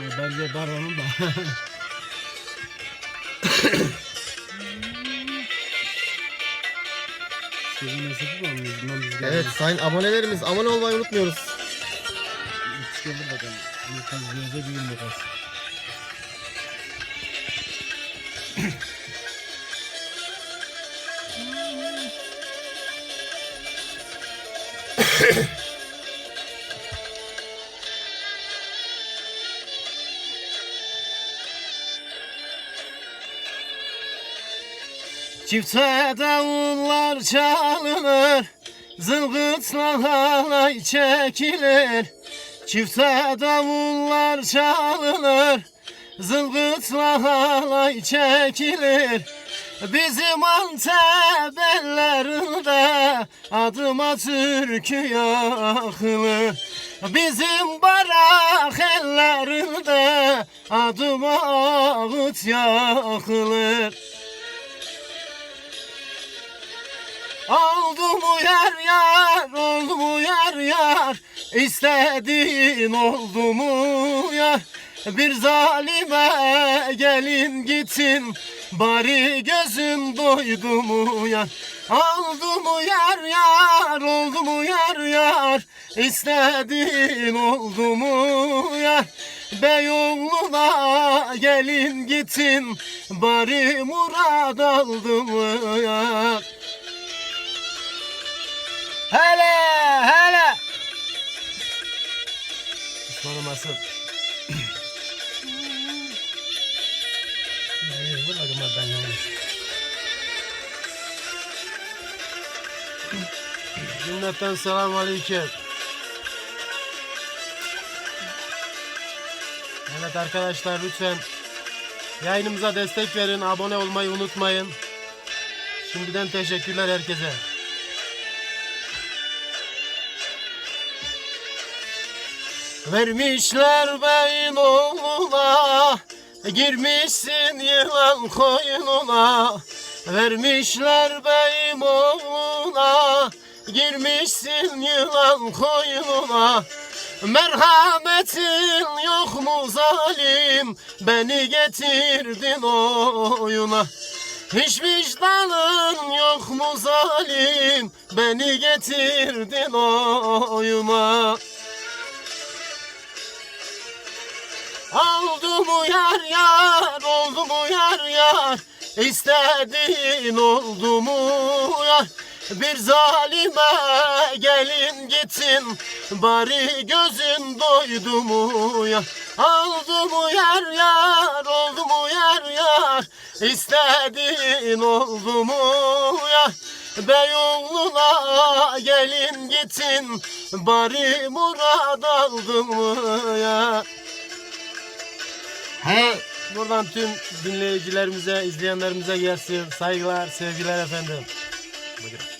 Bence da. Şeyin nasıl mı anlıyoruz? Bundan biz Evet sayın abonelerimiz abone olmayı unutmuyoruz. Gelir bakalım. Bir kaz göze bir yıl kaz. Çifte davullar çalınır Zılgıtlar halay çekilir. Çifte davullar çalınır Zılgıtlar halay çekilir. Bizim Antep ellerinde Adıma türkü yakılır. Bizim barak ellerinde Adıma ağıt yakılır Oldu mu yar yar, oldu mu yar. Yar İstediğin oldu mu yar Bir zalime gelin gittin Bari gözün doydu mu yar Oldu mu yar yar, oldu mu yar. Yar İstediğin oldu mu yar Beyoğlu'na gelin gittin Bari murad aldı mı yar Osman'ım asıl. Vurmadım ben yani. Cümleten selamun aleyküm. Evet arkadaşlar lütfen yayınımıza destek verin, abone olmayı unutmayın. Şimdiden teşekkürler herkese. Vermişler beyin oğluna Girmişsin yılan koyununa Vermişler beyim oğluna Girmişsin yılan koyununa Merhametin yok mu zalim Beni getirdin oyuna. Hiç vicdanın yok mu zalim Beni getirdin oyuma Oldu mu yar yar, oldu mu yar yar? İstediğin oldu mu yar? Bir zalime gelin gitsin Bari gözün doydu mu yar? Oldu mu yar yar, oldu mu yar yar? İstediğin oldu mu yar? Beyoğlu'na gelin gitsin Bari murad aldın mı ya He, buradan tüm dinleyicilerimize, izleyenlerimize gelsin. Saygılar, sevgiler efendim. Buyurun.